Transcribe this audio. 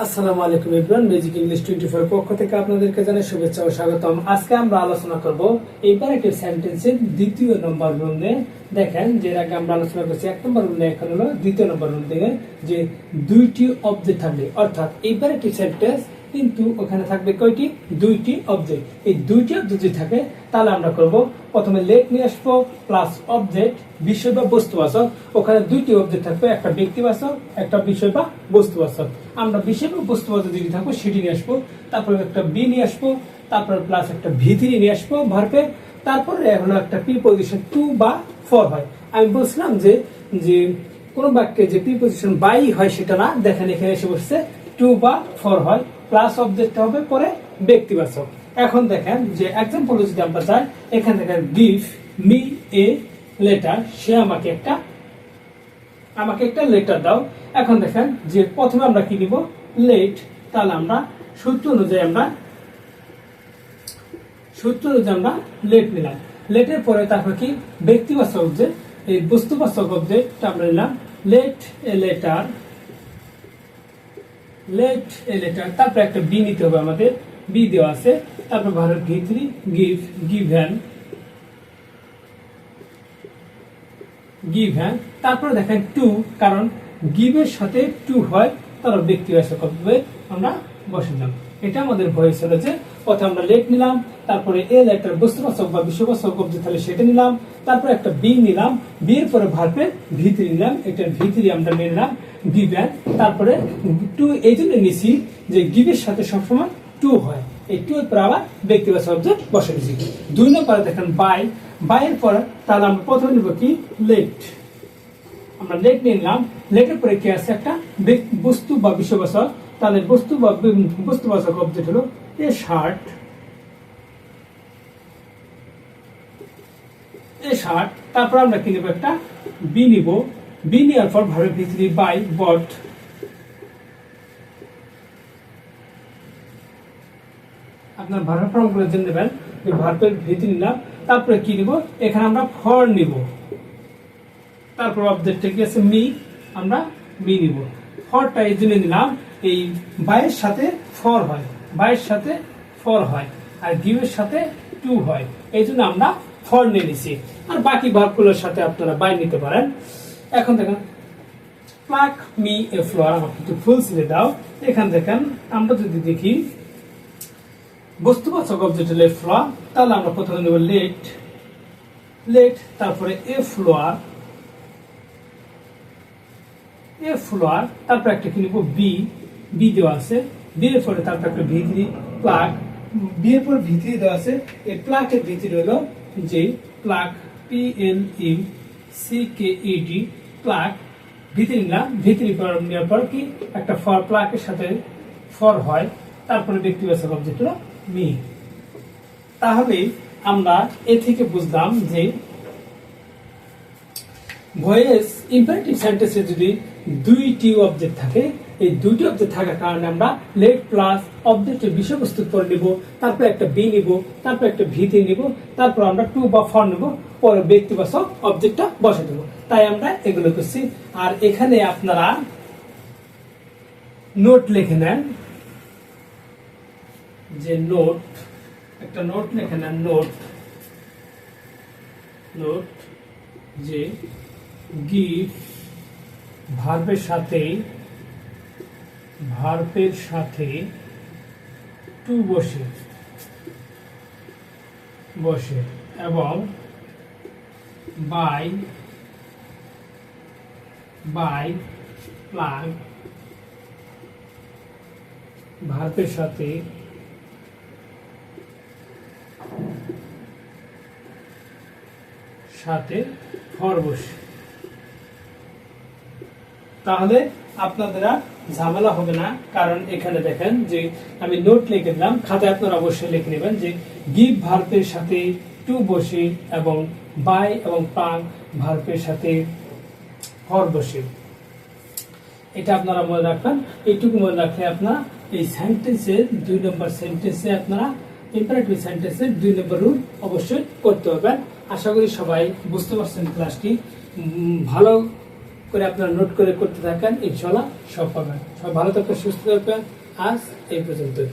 আসসালামু আলাইকুম Ibran music English twenty four পক্ষ থেকে আপনাদেরকে জানাই শুভেচ্ছা ও স্বাগতম। আজকে আমরা আলোচনা করব ইম্পারেটিভ সেন্টেন্সের দ্বিতীয় নম্বর রুলে দেখেন, যে আগে আমরা আলোচনা করছি, এক নম্বর রুলে এখন হলো দ্বিতীয় নম্বর রুল থেকে যে দুইটি অবজেক্ট থাকবে। অর্থাৎ ইম্পারেটিভ সেন্টেন্স কিন্তু ওখানে থাকবে কয়টি? দুইটি অবজেক্ট এই দুইটি যদি থাকে, তাহলে আমরা করব, প্রথমে লেট নিয়ে আসব প্লাস অবজেক্ট বিষয় বা বস্তুবাচক ওখানে দুইটি অবজেক্ট থাকবে, একটা ব্যক্তিবাচক একটা বিষয় বা বস্তুবাচক আমরা বিষয় বা বস্তুবাচক যদি থাকব সেটি নিয়ে আসব। তারপরে একটা বি নিয়ে আসব, তারপরে প্লাস একটা ভিতরি নিয়ে আসব ভার্পে তারপরে হলো একটা পি পজিশন টু বা ফোর হয়। আমি বলছিলাম যে যে কোনো বাক্যে যে পি পজিশন বাই হয় সেটা না, দেখেন এখানে এসে বসছে টু বা ফোর হয়। প্লাস অবজেক্ট হবে, পরে ব্যক্তিবাচক এখন দেখেন যে এক্সাম্পল যদি আমরা যাই, এখান থেকে গিভ মি এ লেটার সে আমাকে একটা আমাকে একটা লেটার দাও। এখন দেখেন যে প্রথমে আমরা কি নিব? লেট তাহলে আমরা সূত্র অনুযায়ী আমরা, সূত্র অনুযায়ী আমরা লেট নিলাম। লেটের পরে তারপর কি? ব্যক্তিবাচক অবজেক্ট এই বস্তুবাচক অবজেক্ট আমরা নিলাম। Let a letter let a letter তারপর একটা বি নিতে হবে আমাদের। বি দেওয়া আছে। তারপর Bharat V three give given given তারপর দেখেন টু কারণ গিভের সাথে টু হয়, তার ব্যক্তিবাচক আমরা বসে বসালাম। এটা আমাদের ভয়েস হলো যে প্রথমে আমরা লেট নিলাম, তারপরে এ লেটার বস্তুবাচক বা বিশ্ববাচক অব্দি তাহলে সেটা নিলাম, তারপরে একটা বি নিলাম বি এর পরে ভার্পে ভিতরি নিলাম, এটার ভিতরি আমরা নিলাম গিভেন তারপরে টু এই জন্য নিছি যে গিভের সাথে সবসময় টু হয়। এই টু এর পরে আবার ব্যক্তিগত অবজেক্ট বসে দিয়েছি দুই নম্বরে দেখেন বাই বাইয়ের পরে তাহলে আমরা প্রথমে নিব কি? লেট আমরা লেট নিলাম। লেটের পরে কি আছে? একটা বস্তু বা বিশ্ববাচক তাহলে বস্তু বা অবজেক্ট হলো এ শার্ট এ শার্ট তারপর আমরা কি নেব একটা? বি নিব। বি নেওয়ার পর ভাবের ভিতরে বাই বট আপনার ফর্ম করে জেনে নেবেন। যে ভিত্তি তারপরে কি নিব? এখানে আমরা ফর নিব। তারপর অবজেক্টে কি আছে? মি আমরা মি নিব। ফরটা এই জন্য নিলাম এই বাইয়ের সাথে ফর হয়, বাইয়ের সাথে ফর হয় আর গিভের সাথে টু হয়। এই জন্য আমরা ফর নিয়ে নিছি। আর বাকি ভার্বগুলোর সাথে আপনারা বাই নিতে পারেন। এখন দেখেন প্লাক মি এ ফ্লোয়ার আমাকে একটু ফুল সিলে দাও। এখান দেখেন, আমরা যদি দেখি, বস্তুবাচক অবজেক্ট হলে ফ্লোয়ার তাহলে আমরা প্রথমে নেব লেট লেট তারপরে এ ফ্লোয়ার এ ফ্লোয়ার তারপর একটা কি নিব? বি। বি দেওয়া আছে, বিয়ের পরে তারপর একটা ভিতরি প্লাগ বি এর পর ভিতরি দেওয়া আছে, এই প্লাগের ভিতরি হলো যে plug P L E C K E D plug ভিতরি নিলাম ভিতরি নেওয়ার পর কি একটা ফর প্লাগের সাথে ফর হয়, তারপরে ব্যক্তিবাচক অবজেক্ট হলো মি তাহলে আমরা এ থেকে বুঝলাম যে ভয়েস ইম্পারেটিভ সেন্টেন্সে যদি দুইটি অবজেক্ট থাকে। এই দুইটি অবজেক্ট থাকার কারণে আমরা লেট প্লাস অবজেক্টের বিষয়বস্তু পরে নিব, তারপর একটা বি নিব, তারপর একটা ভিতে নিব, তারপর আমরা টু বা ফর নিব, পরে ব্যক্তিবাচক অবজেক্টটা বসে দেবো। তাই আমরা এগুলো করছি। আর এখানে আপনারা নোট লিখে নেন। যে নোট একটা নোট লিখে নেন নোট নোট যে গিভ ভার্বের সাথে ভার্বের সাথে টু বসে বসে এবং বাই বাই প্লাগ ভার্বের সাথে সাথে ফর বসে। তাহলে আপনাদের ঝামেলা হবে না। কারণ এখানে দেখেন যে আমি নোট লিখে দিলাম। খাতায় আপনারা অবশ্যই লিখে নেবেন যে গিভ ভার্পের সাথে টু বসে এবং বাই এবং পাং ভার্পের সাথে ফর বসে। এটা আপনারা মনে রাখবেন। এইটুকু মনে রাখলে আপনারা এই সেন্টেন্সের দুই নম্বর সেন্টেন্সে আপনারা ইম্পারেটিভ সেন্টেন্সের দুই নম্বর রুল অবশ্যই করতে পারবেন। আশা করি সবাই বুঝতে পারছেন ক্লাসটি ভালো করে আপনারা নোট করে করতে থাকেন। ইনশাল্লাহ সব পাবেন। সব ভালো থাকবেন সুস্থ থাকবেন আজ এই পর্যন্তই।